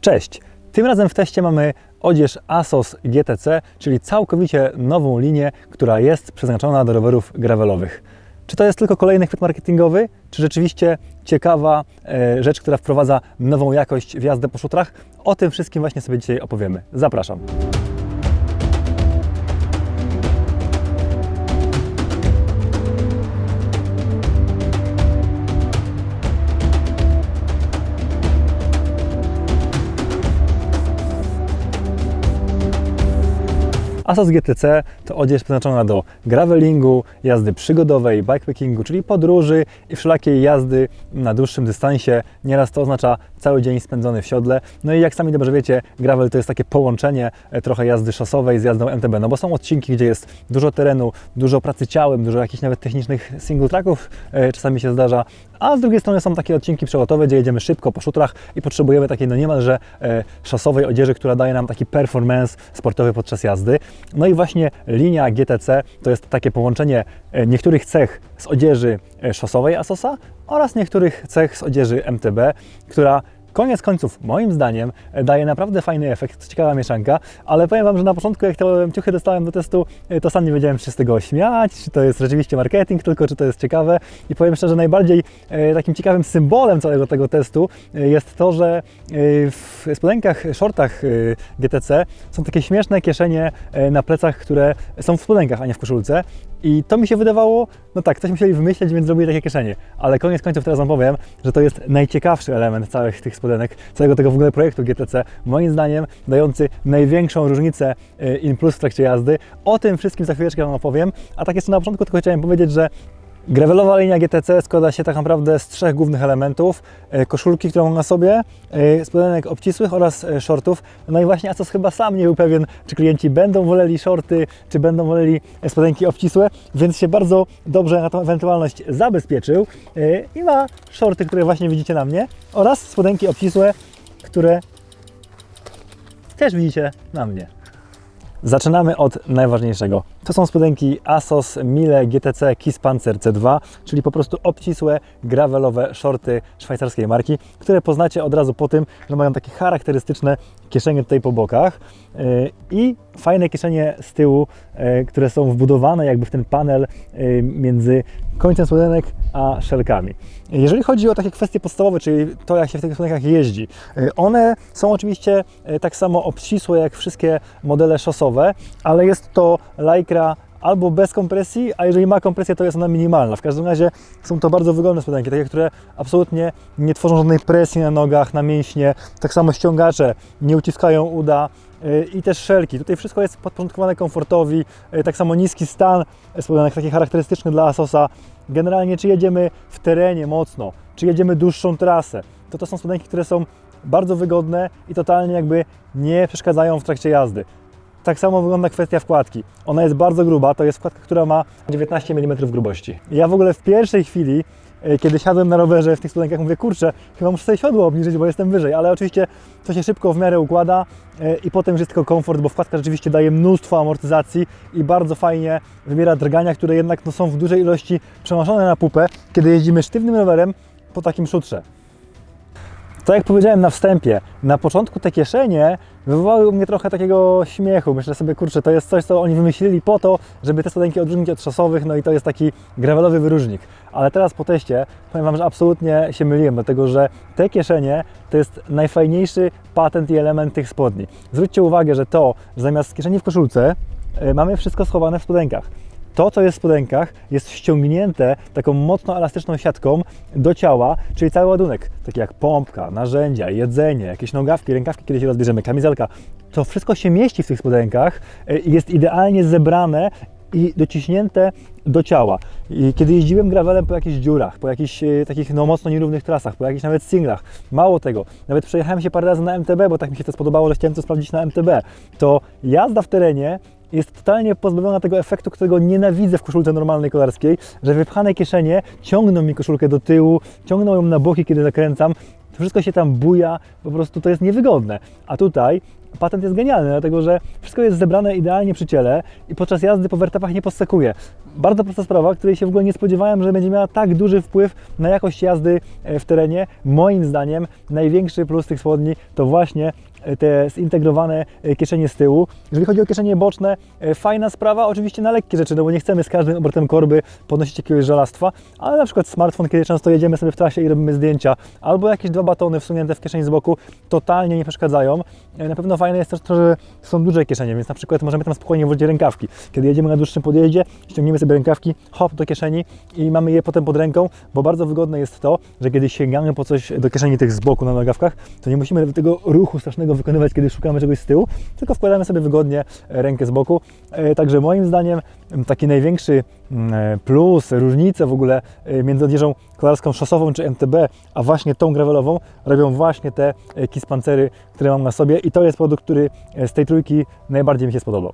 Cześć! Tym razem w teście mamy odzież ASOS GTC, czyli całkowicie nową linię, która jest przeznaczona do rowerów gravelowych. Czy to jest tylko kolejny chwyt marketingowy, czy rzeczywiście ciekawa e, rzecz, która wprowadza nową jakość w jazdę po szutrach? O tym wszystkim właśnie sobie dzisiaj opowiemy. Zapraszam. Asos GTC to odzież przeznaczona do gravelingu, jazdy przygodowej, bikepackingu, czyli podróży i wszelakiej jazdy na dłuższym dystansie. Nieraz to oznacza cały dzień spędzony w siodle. No i jak sami dobrze wiecie, gravel to jest takie połączenie e, trochę jazdy szosowej z jazdą MTB, no bo są odcinki, gdzie jest dużo terenu, dużo pracy ciałem, dużo jakichś nawet technicznych single tracków e, czasami się zdarza, a z drugiej strony są takie odcinki przelotowe, gdzie jedziemy szybko po szutrach i potrzebujemy takiej no niemalże e, szosowej odzieży, która daje nam taki performance sportowy podczas jazdy. No i właśnie linia GTC to jest takie połączenie e, niektórych cech z odzieży e, szosowej Asosa oraz niektórych cech z odzieży MTB, która Koniec końców, moim zdaniem, daje naprawdę fajny efekt, ciekawa mieszanka, ale powiem Wam, że na początku, jak te ciuchy dostałem do testu, e, to sam nie wiedziałem, czy się z tego śmiać, czy to jest rzeczywiście marketing tylko, czy to jest ciekawe. I powiem szczerze, najbardziej e, takim ciekawym symbolem całego tego testu e, jest to, że w spodenkach, shortach GTC są takie śmieszne kieszenie na plecach, które są w spodenkach, a nie w koszulce. I to mi się wydawało, no tak, coś musieli wymyśleć, więc zrobili takie kieszenie. Ale koniec końców teraz Wam powiem, że to jest najciekawszy element całych tych spodenek, całego tego w ogóle projektu GTC, moim zdaniem dający największą różnicę e, in plus w trakcie jazdy. O tym wszystkim za chwileczkę Wam opowiem. A tak jeszcze na początku tylko chciałem powiedzieć, że Gravelowa linia GTC składa się tak naprawdę z trzech głównych elementów. E, Koszulki, którą mam na sobie, e, spodenek obcisłych oraz e, shortów. No i właśnie Asos chyba sam nie był pewien, czy klienci będą woleli shorty, czy będą woleli spodenki obcisłe, więc się bardzo dobrze na tą ewentualność zabezpieczył i ma shorty, które właśnie widzicie na mnie oraz spodenki obcisłe, które też widzicie na mnie. Zaczynamy od najważniejszego. To są spodenki Asos Mille GTC Kiss Panzer C2, czyli po prostu obcisłe, gravelowe shorty szwajcarskiej marki, które poznacie od razu po tym, że mają takie charakterystyczne kieszenie tutaj po bokach yy, i fajne kieszenie z tyłu, yy, które są wbudowane jakby w ten panel yy, między końcem spodenek a szelkami. Jeżeli chodzi o takie kwestie podstawowe, czyli to jak się w tych spodenkach jeździ, one są oczywiście tak samo obcisłe jak wszystkie modele szosowe, ale jest to lycra albo bez kompresji, a jeżeli ma kompresję, to jest ona minimalna. W każdym razie są to bardzo wygodne spodenki, takie, które absolutnie nie tworzą żadnej presji na nogach, na mięśnie. Tak samo ściągacze nie uciskają uda yy, i też szelki. Tutaj wszystko jest podporządkowane komfortowi, yy, tak samo niski stan spodenek, taki charakterystyczny dla Asosa. Generalnie, czy jedziemy w terenie mocno, czy jedziemy dłuższą trasę, to to są spodenki, które są bardzo wygodne i totalnie jakby nie przeszkadzają w trakcie jazdy. Tak samo wygląda kwestia wkładki. Ona jest bardzo gruba, to jest wkładka, która ma 19 mm grubości. Ja w ogóle w pierwszej chwili, e, kiedy siadłem na rowerze w tych spodenkach, mówię, kurczę, chyba muszę sobie siodło obniżyć, bo jestem wyżej, ale oczywiście to się szybko w miarę układa e, i potem już jest tylko komfort, bo wkładka rzeczywiście daje mnóstwo amortyzacji i bardzo fajnie wybiera drgania, które jednak no, są w dużej ilości przenoszone na pupę, kiedy jeździmy sztywnym rowerem po takim szutrze. Tak jak powiedziałem na wstępie, na początku te kieszenie wywołały u mnie trochę takiego śmiechu. Myślę sobie, kurczę, to jest coś, co oni wymyślili po to, żeby te spodenki odróżnić od szosowych, no i to jest taki gravelowy wyróżnik. Ale teraz po teście powiem Wam, że absolutnie się myliłem, dlatego że te kieszenie to jest najfajniejszy patent i element tych spodni. Zwróćcie uwagę, że to, że zamiast kieszeni w koszulce y, mamy wszystko schowane w spodenkach. To, co jest w spodenkach, jest ściągnięte taką mocno elastyczną siatką do ciała, czyli cały ładunek, taki jak pompka, narzędzia, jedzenie, jakieś nogawki, rękawki, kiedy się rozbierzemy, kamizelka. To wszystko się mieści w tych spodenkach i jest idealnie zebrane i dociśnięte do ciała. I kiedy jeździłem gravelem po jakichś dziurach, po jakichś e, takich no, mocno nierównych trasach, po jakichś nawet singlach, mało tego, nawet przejechałem się parę razy na MTB, bo tak mi się to spodobało, że chciałem to sprawdzić na MTB, to jazda w terenie jest totalnie pozbawiona tego efektu, którego nienawidzę w koszulce normalnej kolarskiej, że wypchane kieszenie ciągną mi koszulkę do tyłu, ciągną ją na boki, kiedy zakręcam, to wszystko się tam buja, po prostu to jest niewygodne. A tutaj patent jest genialny, dlatego że wszystko jest zebrane idealnie przy ciele i podczas jazdy po wertepach nie podskakuje. Bardzo prosta sprawa, której się w ogóle nie spodziewałem, że będzie miała tak duży wpływ na jakość jazdy e, w terenie. Moim zdaniem największy plus tych spodni to właśnie te zintegrowane e, kieszenie z tyłu. Jeżeli chodzi o kieszenie boczne, e, fajna sprawa, oczywiście na lekkie rzeczy, no bo nie chcemy z każdym obrotem korby podnosić jakiegoś żelastwa, ale na przykład smartfon, kiedy często jedziemy sobie w trasie i robimy zdjęcia, albo jakieś dwa batony wsunięte w kieszeni z boku, totalnie nie przeszkadzają. E, Na pewno fajne jest też to, że są duże kieszenie, więc na przykład możemy tam spokojnie włożyć rękawki. Kiedy jedziemy na dłuższym podjeździe, ściągniemy sobie rękawki, hop do kieszeni i mamy je potem pod ręką, bo bardzo wygodne jest to, że kiedy sięgamy po coś do kieszeni tych z boku na nogawkach, to nie musimy tego ruchu strasznego wykonywać, kiedy szukamy czegoś z tyłu, tylko wkładamy sobie wygodnie e, rękę z boku. E, Także moim zdaniem taki największy e, plus, różnicę w ogóle między odzieżą kolarską szosową czy MTB, a właśnie tą gravelową robią właśnie te kispancery, które mam na sobie i to jest produkt, który z tej trójki najbardziej mi się spodobał.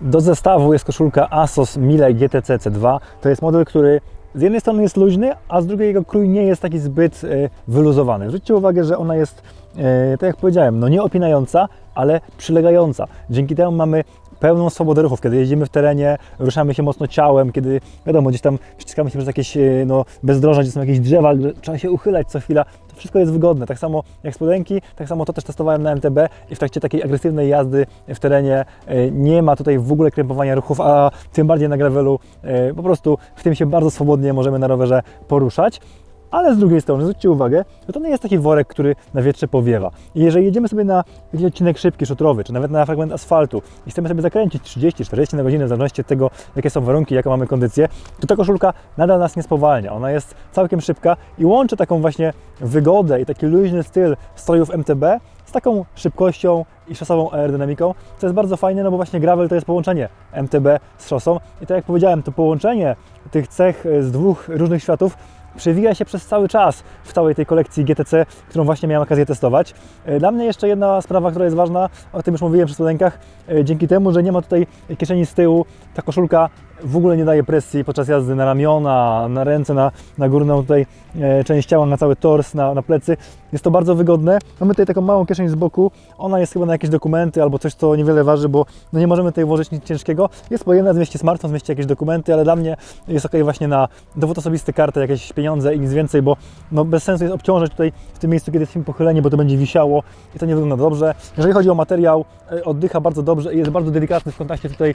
Do zestawu jest koszulka Asos Mile GTC C2. To jest model, który z jednej strony jest luźny, a z drugiej jego krój nie jest taki zbyt e, wyluzowany. Zwróćcie uwagę, że ona jest, e, tak jak powiedziałem, no nie opinająca, ale przylegająca. Dzięki temu mamy pełną swobodę ruchów, kiedy jeździmy w terenie, ruszamy się mocno ciałem, kiedy wiadomo, gdzieś tam ściskamy się przez jakieś e, no, bezdroża, gdzie są jakieś drzewa, trzeba się uchylać co chwila, to wszystko jest wygodne. Tak samo jak spodenki, tak samo to też testowałem na MTB i w trakcie takiej agresywnej jazdy w terenie e, nie ma tutaj w ogóle krępowania ruchów, a tym bardziej na gravelu e, po prostu w tym się bardzo swobodnie możemy na rowerze poruszać. Ale z drugiej strony zwróćcie uwagę, że to nie jest taki worek, który na wietrze powiewa. I jeżeli jedziemy sobie na jakiś odcinek szybki, szutrowy, czy nawet na fragment asfaltu i chcemy sobie zakręcić 30-40 na godzinę, w zależności od tego, jakie są warunki, jaką mamy kondycję, to ta koszulka nadal nas nie spowalnia. Ona jest całkiem szybka i łączy taką właśnie wygodę i taki luźny styl strojów MTB z taką szybkością i szosową aerodynamiką, co jest bardzo fajne, no bo właśnie gravel to jest połączenie MTB z szosą i tak jak powiedziałem, to połączenie tych cech z dwóch różnych światów przewija się przez cały czas w całej tej kolekcji GTC, którą właśnie miałem okazję testować. E, Dla mnie jeszcze jedna sprawa, która jest ważna, o tym już mówiłem przy spodenkach, e, dzięki temu, że nie ma tutaj kieszeni z tyłu, ta koszulka w ogóle nie daje presji podczas jazdy na ramiona, na ręce, na, na górną tutaj e, część ciała, na cały tors, na, na plecy. Jest to bardzo wygodne. Mamy tutaj taką małą kieszeń z boku. Ona jest chyba na jakieś dokumenty albo coś, co niewiele waży, bo no nie możemy tutaj włożyć nic ciężkiego. Jest pojemna, zmieści smartfon, zmieści jakieś dokumenty, ale dla mnie jest ok właśnie na dowód osobisty, kartę, jakieś pieniądze i nic więcej, bo no bez sensu jest obciążać tutaj w tym miejscu, kiedy jesteśmy pochyleni, bo to będzie wisiało i to nie wygląda dobrze. Jeżeli chodzi o materiał, e, oddycha bardzo dobrze i jest bardzo delikatny w kontakcie tutaj e,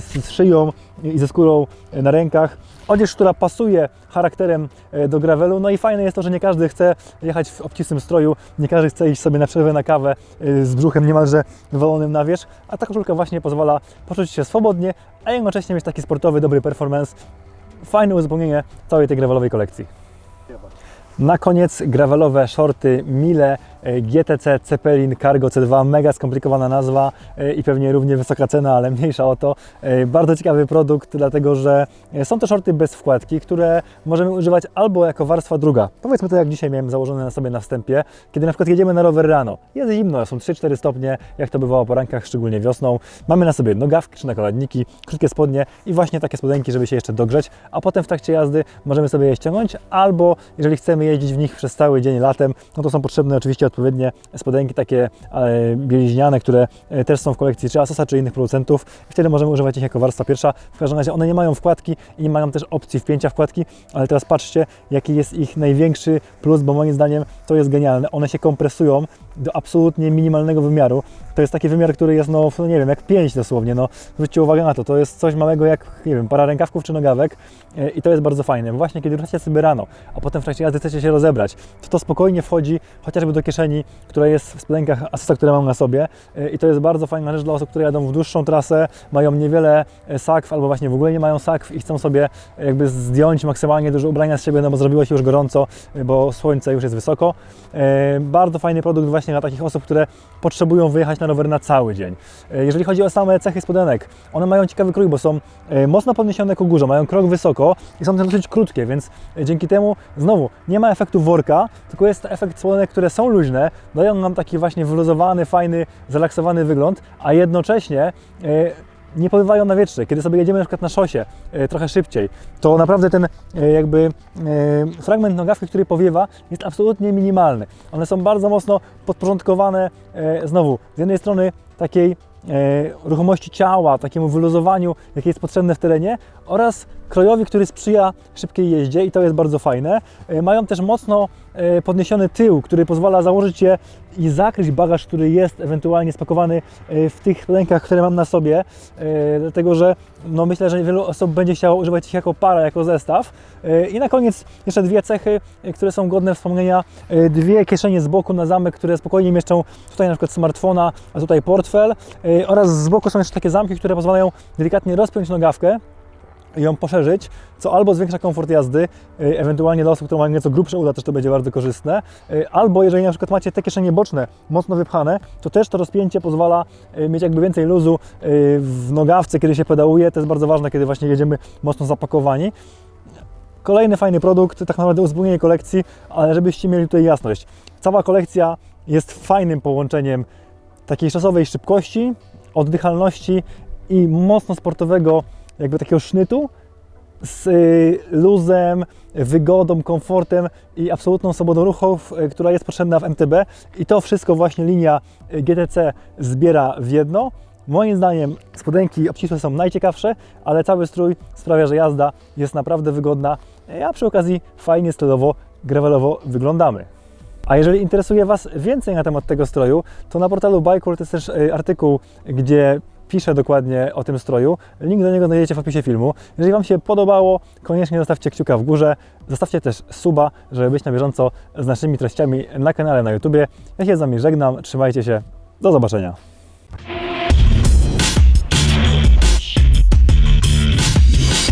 z, szyją i ze skórą e, na rękach. Odzież, która pasuje charakterem do gravelu. No i fajne jest to, że nie każdy chce jechać w obcisłym stroju, nie każdy chce iść sobie na przerwę na kawę z brzuchem niemalże wywalonym na wierzch, a ta koszulka właśnie pozwala poczuć się swobodnie, a jednocześnie mieć taki sportowy, dobry performance. Fajne uzupełnienie całej tej gravelowej kolekcji. Na koniec gravelowe shorty Mile GTC Zeppelin Cargo C2, mega skomplikowana nazwa e, i pewnie równie wysoka cena, ale mniejsza o to. E, Bardzo ciekawy produkt, dlatego że e, są to shorty bez wkładki, które możemy używać albo jako warstwa druga. Powiedzmy to jak dzisiaj miałem założone na sobie na wstępie, kiedy na przykład jedziemy na rower rano. Jest zimno, są 3-4 stopnie, jak to bywało po rankach, szczególnie wiosną. Mamy na sobie nogawki czy nakładniki, krótkie spodnie i właśnie takie spodenki, żeby się jeszcze dogrzeć, a potem w trakcie jazdy możemy sobie je ściągnąć, albo jeżeli chcemy jeździć w nich przez cały dzień latem, no to są potrzebne oczywiście odpowiednie spodenki takie e, bieliźniane, które e, też są w kolekcji czy Asosa, czy innych producentów. Wtedy możemy używać ich jako warstwa pierwsza. W każdym razie one nie mają wkładki i nie mają też opcji wpięcia wkładki, ale teraz patrzcie, jaki jest ich największy plus, bo moim zdaniem to jest genialne. One się kompresują do absolutnie minimalnego wymiaru. To jest taki wymiar, który jest, no, nie wiem, jak 5 dosłownie. No, zwróćcie uwagę na to, to jest coś małego jak, nie wiem, para rękawków czy nogawek e, i to jest bardzo fajne. Właśnie kiedy ruszacie sobie rano, a potem w trakcie jazdy chcecie się rozebrać, to to spokojnie wchodzi chociażby do kieszeni, która jest w spodenkach Asosa, które mam na sobie e, i to jest bardzo fajna rzecz dla osób, które jadą w dłuższą trasę, mają niewiele e, sakw albo właśnie w ogóle nie mają sakw i chcą sobie jakby zdjąć maksymalnie dużo ubrania z siebie, no bo zrobiło się już gorąco, bo słońce już jest wysoko. Bardzo fajny produkt właśnie dla takich osób, które potrzebują wyjechać na rower na cały dzień. E, Jeżeli chodzi o same cechy spodenek, one mają ciekawy krój, bo są e, mocno podniesione ku górze, mają krok wysoko i są też dosyć krótkie, więc e, dzięki temu znowu nie ma efektu worka, tylko jest efekt spodenek, które są luźne, dają nam taki właśnie wyluzowany, fajny, zrelaksowany wygląd, a jednocześnie nie pobywają na wietrze. Kiedy sobie jedziemy na przykład na szosie e, trochę szybciej, to naprawdę ten e, jakby e, fragment nogawki, który powiewa, jest absolutnie minimalny. One są bardzo mocno podporządkowane znowu z jednej strony takiej ruchomości ciała, takiemu wyluzowaniu, jakie jest potrzebne w terenie oraz krojowi, który sprzyja szybkiej jeździe i to jest bardzo fajne. Mają też mocno podniesiony tył, który pozwala założyć je i zakryć bagaż, który jest ewentualnie spakowany e, w tych rękach, które mam na sobie, e, dlatego że no myślę, że wielu osób będzie chciało używać ich jako para, jako zestaw. E, I na koniec jeszcze dwie cechy, które są godne wspomnienia. Dwie kieszenie z boku na zamek, które spokojnie mieszczą tutaj na przykład smartfona, a tutaj portfel oraz z boku są jeszcze takie zamki, które pozwalają delikatnie rozpiąć nogawkę ją poszerzyć, co albo zwiększa komfort jazdy, y, ewentualnie dla osób, które mają nieco grubsze uda też to będzie bardzo korzystne, y, albo jeżeli na przykład macie te kieszenie boczne mocno wypchane, to też to rozpięcie pozwala y, mieć jakby więcej luzu w nogawce, kiedy się pedałuje, to jest bardzo ważne, kiedy właśnie jedziemy mocno zapakowani. Kolejny fajny produkt, tak naprawdę uzupełnienie kolekcji, ale żebyście mieli tutaj jasność. Cała kolekcja jest fajnym połączeniem takiej czasowej szybkości, oddychalności i mocno sportowego jakby takiego sznytu z y, luzem, wygodą, komfortem i absolutną swobodą ruchów, y, która jest potrzebna w MTB i to wszystko właśnie linia y, GTC zbiera w jedno. Moim zdaniem spodenki obcisłe są najciekawsze, ale cały strój sprawia, że jazda jest naprawdę wygodna, a przy okazji fajnie stylowo, gravelowo wyglądamy. A jeżeli interesuje Was więcej na temat tego stroju, to na portalu Bikeworld jest też artykuł, gdzie piszę dokładnie o tym stroju. Link do niego znajdziecie w opisie filmu. Jeżeli Wam się podobało, koniecznie zostawcie kciuka w górze. Zostawcie też suba, żeby być na bieżąco z naszymi treściami na kanale na YouTubie. Ja się z Wami żegnam, trzymajcie się, do zobaczenia.